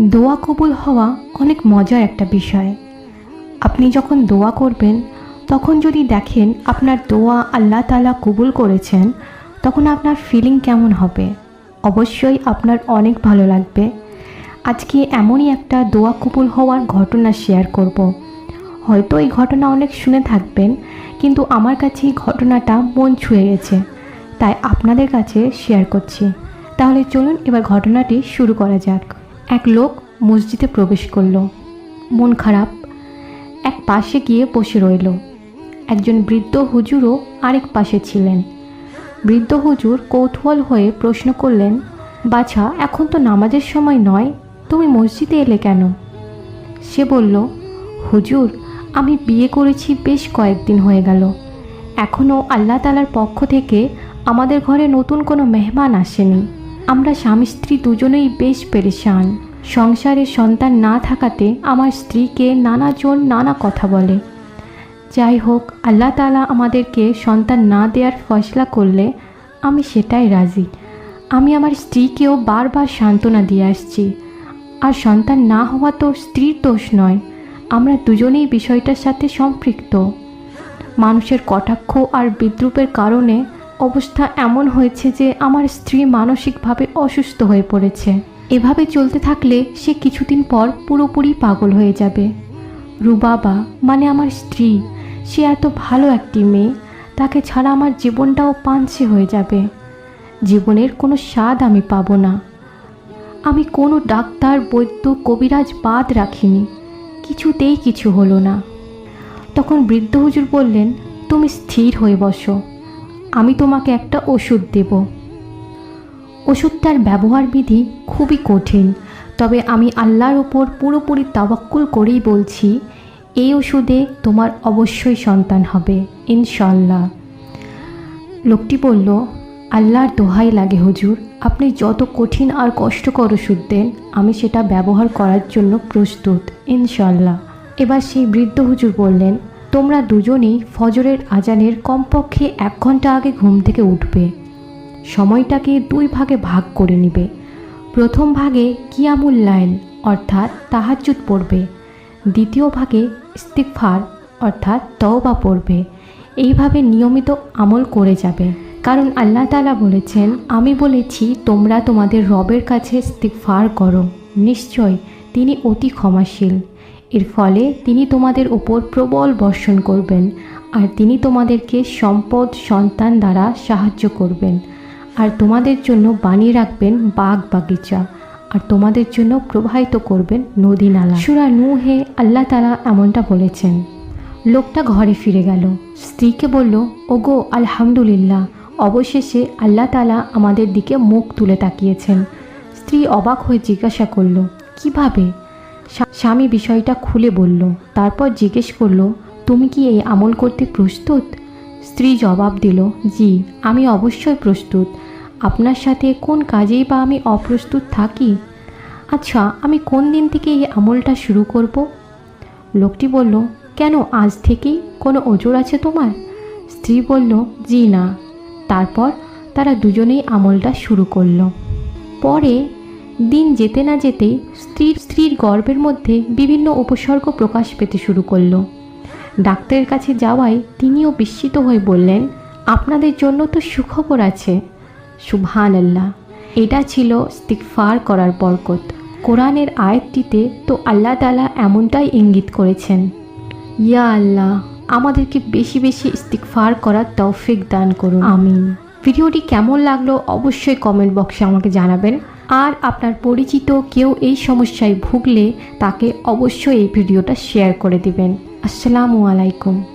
দোয়া কবুল হওয়া অনেক মজার একটা বিষয়। আপনি যখন দোয়া করবেন, তখন যদি দেখেন আপনার দোয়া আল্লাহ তালা কবুল করেছেন, তখন আপনার ফিলিং কেমন হবে? অবশ্যই আপনার অনেক ভালো লাগবে। আজকে এমনই একটা দোয়া কবুল হওয়ার ঘটনা শেয়ার করব। হয়তো এই ঘটনা অনেক শুনে থাকবেন, কিন্তু আমার কাছে এই ঘটনাটা মন ছুঁয়ে গেছে। তাই আপনাদের কাছে শেয়ার করছি। তাহলে চলুন এবার ঘটনাটি শুরু করা যাক। এক লোক মসজিদে প্রবেশ করল। মন খারাপ। এক পাশে গিয়ে বসে রইল। একজন বৃদ্ধ হুজুরও আরেক পাশে ছিলেন। বৃদ্ধ হুজুর কৌতূহল হয়ে প্রশ্ন করলেন, বাছা, এখন তো নামাজের সময় নয়, তুমি মসজিদে এলে কেন? সে বলল, হুজুর, আমি বিয়ে করেছি বেশ কয়েকদিন হয়ে গেল। এখনও আল্লাহ তালার পক্ষ থেকে আমাদের ঘরে নতুন কোনো মেহমান আসেনি। আমরা স্বামী স্ত্রী দুজনেই বেশ পেরেশান। সংসারে সন্তান না থাকাতে আমার স্ত্রীকে নানাজন নানা কথা বলে। যাই হোক, আল্লাহ তালা আমাদেরকে সন্তান না দেওয়ার ফয়সলা করলে আমি সেটাই রাজি। আমি আমার স্ত্রীকেও বারবার সান্ত্বনা দিয়ে আসছি। আর সন্তান না হওয়া তো স্ত্রীর দোষ নয়। আমরা দুজনেই বিষয়টার সাথে সম্পৃক্ত। মানুষের কটাক্ষ আর বিদ্রুপের কারণে অবস্থা এমন হয়েছে যে আমার স্ত্রী মানসিকভাবে অসুস্থ হয়ে পড়েছে। এভাবে চলতে থাকলে সে কিছুদিন পর পুরোপুরি পাগল হয়ে যাবে। রুবাবা মানে আমার স্ত্রী, সে এত ভালো একটি মেয়ে, তাকে ছাড়া আমার জীবনটাও পাঞ্চে হয়ে যাবে। জীবনের কোনো স্বাদ আমি পাবো না। আমি কোনো ডাক্তার, বৈদ্য, কবিরাজ বাদ রাখিনি। কিছুতেই কিছু হলো না। তখন বৃদ্ধ হুজুর বললেন, তুমি স্থির হয়ে বসো। আমি তোমাকে একটা ওষুধ দেব। ওষুধটার ব্যবহার বিধি খুবই কঠিন, তবে আমি আল্লাহর ওপর পুরোপুরি তাওয়াক্কুল করেই বলছি, এই ওষুধে তোমার অবশ্যই সন্তান হবে ইনশাল্লাহ লোকটি বলল, আল্লাহর দোহাই লাগে হুজুর, আপনি যত কঠিন আর কষ্টকর ওষুধ দেন, আমি সেটা ব্যবহার করার জন্য প্রস্তুত ইনশাল্লাহ এবার সেই বৃদ্ধ হুজুর বললেন তোমরা দুজনেই ফজরের আজানের কমপক্ষে এক ঘণ্টা আগে ঘুম থেকে উঠবে। সময়টাকে দুই ভাগে ভাগ করে নিবে। প্রথম ভাগে কিয়ামুল লাইল, অর্থাৎ তাহাজ্জুদ পড়বে। দ্বিতীয় ভাগে ইস্তিকফার অর্থাৎ তওবা পড়বে। এইভাবে নিয়মিত আমল করে যাবে। কারণ আল্লাহ তালা বলেছেন, আমি বলেছি, তোমরা তোমাদের রবের কাছে ইস্তিকফার করো। নিশ্চয় তিনি অতি ক্ষমাশীল। এর ফলে তিনি তোমাদের ওপর প্রবল বর্ষণ করবেন, আর তিনি তোমাদেরকে সম্পদ, সন্তান দ্বারা সাহায্য করবেন। আর তোমাদের জন্য বানিয়ে রাখবেন বাগ বাগিচা, আর তোমাদের জন্য প্রবাহিত করবেন নদী নালা। সুরা নুহে আল্লাহ তালা এমনটা বলেছেন, লোকটা ঘরে ফিরে গেল। স্ত্রীকে বলল, ওগো, আলহামদুলিল্লাহ। অবশেষে আল্লাহ তালা আমাদের দিকে মুখ তুলে তাকিয়েছেন। স্ত্রী অবাক হয়ে জিজ্ঞাসা করল, কীভাবে? স্বামী বিষয়টা খুলে বলল, তারপর জিজ্ঞেস করল, তুমি কি এই আমল করতে প্রস্তুত? স্ত্রী জবাব দিল, জি, আমি অবশ্যই প্রস্তুত। আপনার সাথে কোন কাজেই বা আমি অপ্রস্তুত থাকি? আচ্ছা আমি কোন দিন থেকে এই আমলটা শুরু করব? লোকটি বলল, কেন, আজ থেকেই? কোনো ওজোর আছে তোমার? স্ত্রী বলল, জি না। তারপর তারা দুজনেই আমলটা শুরু করল। পরে দিন যেতে না যেতেই স্ত্রীর স্ত্রীর গর্ভের মধ্যে বিভিন্ন উপসর্গ প্রকাশ পেতে শুরু করল। ডাক্তারের কাছে যাওয়ায় তিনিও বিস্মিত হয়ে বললেন, আপনাদের জন্য তো সুখবর আছে। সুবহান আল্লাহ এটা ছিল ইস্তিগফার করার বরকত। কোরআনের আয়াতটিতে তো আল্লাহ তালা এমনটাই ইঙ্গিত করেছেন। ইয়া আল্লাহ, আমাদেরকে বেশি বেশি ইস্তিগফার করার তৌফিক দান করুন। আমিন। ভিডিওটি কেমন লাগল অবশ্যই কমেন্ট বক্সে আমাকে জানাবেন। আর আপনার পরিচিত কেউ এই সমস্যায় ভুগলে তাকে অবশ্যই এই ভিডিওটা শেয়ার করে দিবেন। আসসালামু আলাইকুম।